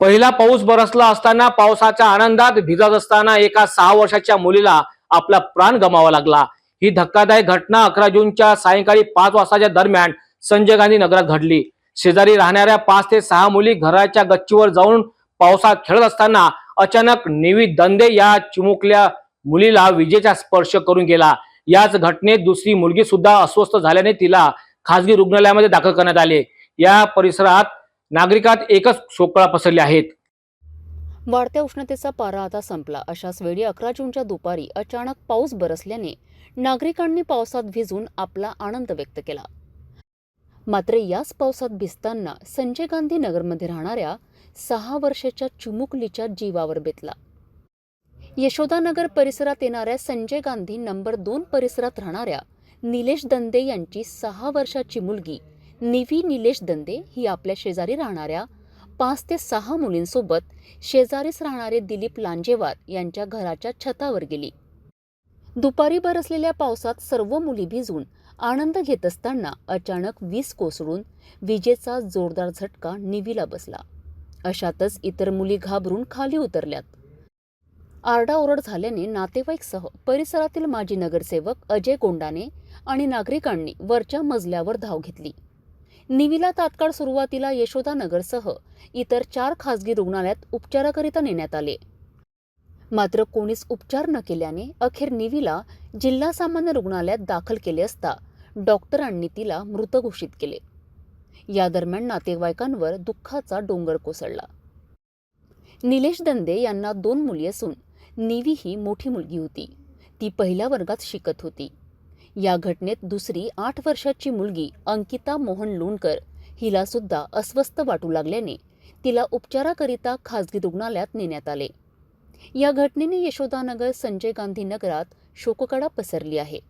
पहिला पाऊस बरसला असताना पावसाच्या आनंदात भिजत असताना एका सहा वर्षाच्या मुलीला आपला प्राण गमावा लागला. ही धक्कादायक घटना अकरा जूनच्या सायंकाळी पाच वाजताच्या दरम्यान संजय गांधी नगरात घडली. शेजारी राहणाऱ्या पाच ते सहा मुली घराच्या गच्चीवर जाऊन पावसात खेळत असताना अचानक निवी दंदे या चिमुकल्या मुलीला विजेचा स्पर्श करून गेला. याच घटनेत दुसरी मुलगी सुद्धा अस्वस्थ झाल्याने तिला खासगी रुग्णालयामध्ये दाखल करण्यात आले. या परिसरात नागरिकात एकच शोककळा पसरली आहेत. वाढत्या उष्णतेचा पारा आता संपला. अशाच वेळी अकरा जूनच्या दुपारी अचानक पाऊस बरसल्याने नागरिकांनी पावसात भिजून आपला आनंद व्यक्त केला. मात्र याच पावसात भिजताना संजय गांधी नगरमध्ये राहणाऱ्या सहा वर्षाच्या चिमुकलीच्या जीवावर बेतला. यशोदानगर परिसरात येणाऱ्या संजय गांधी नंबर दोन परिसरात राहणाऱ्या निलेश दंदे यांची सहा वर्षाची मुलगी निवी निलेश दंदे ही आपल्या शेजारी राहणाऱ्या पाच ते सहा मुलींसोबत शेजारीच राहणारे दिलीप लांजेवार यांच्या घराच्या छतावर गेली. दुपारी बरसलेल्या पावसात सर्व मुली भिजून आनंद घेत असताना अचानक वीज कोसळून विजेचा जोरदार झटका निवीला बसला. अशातच इतर मुली घाबरून खाली उतरल्यात. आरडाओरड झाल्याने नातेवाईकसह परिसरातील माजी नगरसेवक अजय गोंडाने आणि नागरिकांनी वरच्या मजल्यावर धाव घेतली. निवीला तात्काळ सुरुवातीला यशोदानगरसह इतर चार खासगी रुग्णालयात उपचाराकरिता नेण्यात आले. मात्र कोणीच उपचार न केल्याने अखेर निवीला जिल्हा सामान्य रुग्णालयात दाखल केले असता डॉक्टरांनी तिला मृत घोषित केले. या दरम्यान नातेवाईकांवर दुःखाचा डोंगर कोसळला. निलेश दंदे यांना दोन मुली असून निवी ही मोठी मुलगी होती. ती पहिल्या वर्गात शिकत होती. या घटनेत दुसरी आठ वर्षाची मुलगी अंकिता मोहन लोणकर हिला सुद्धा अस्वस्थ वाटू लागल्याने तिला उपचाराकरिता खासगी रुग्णालयात नेण्यात आले. या घटनेने यशोदानगर संजय गांधी नगरात शोककडा पसरली आहे.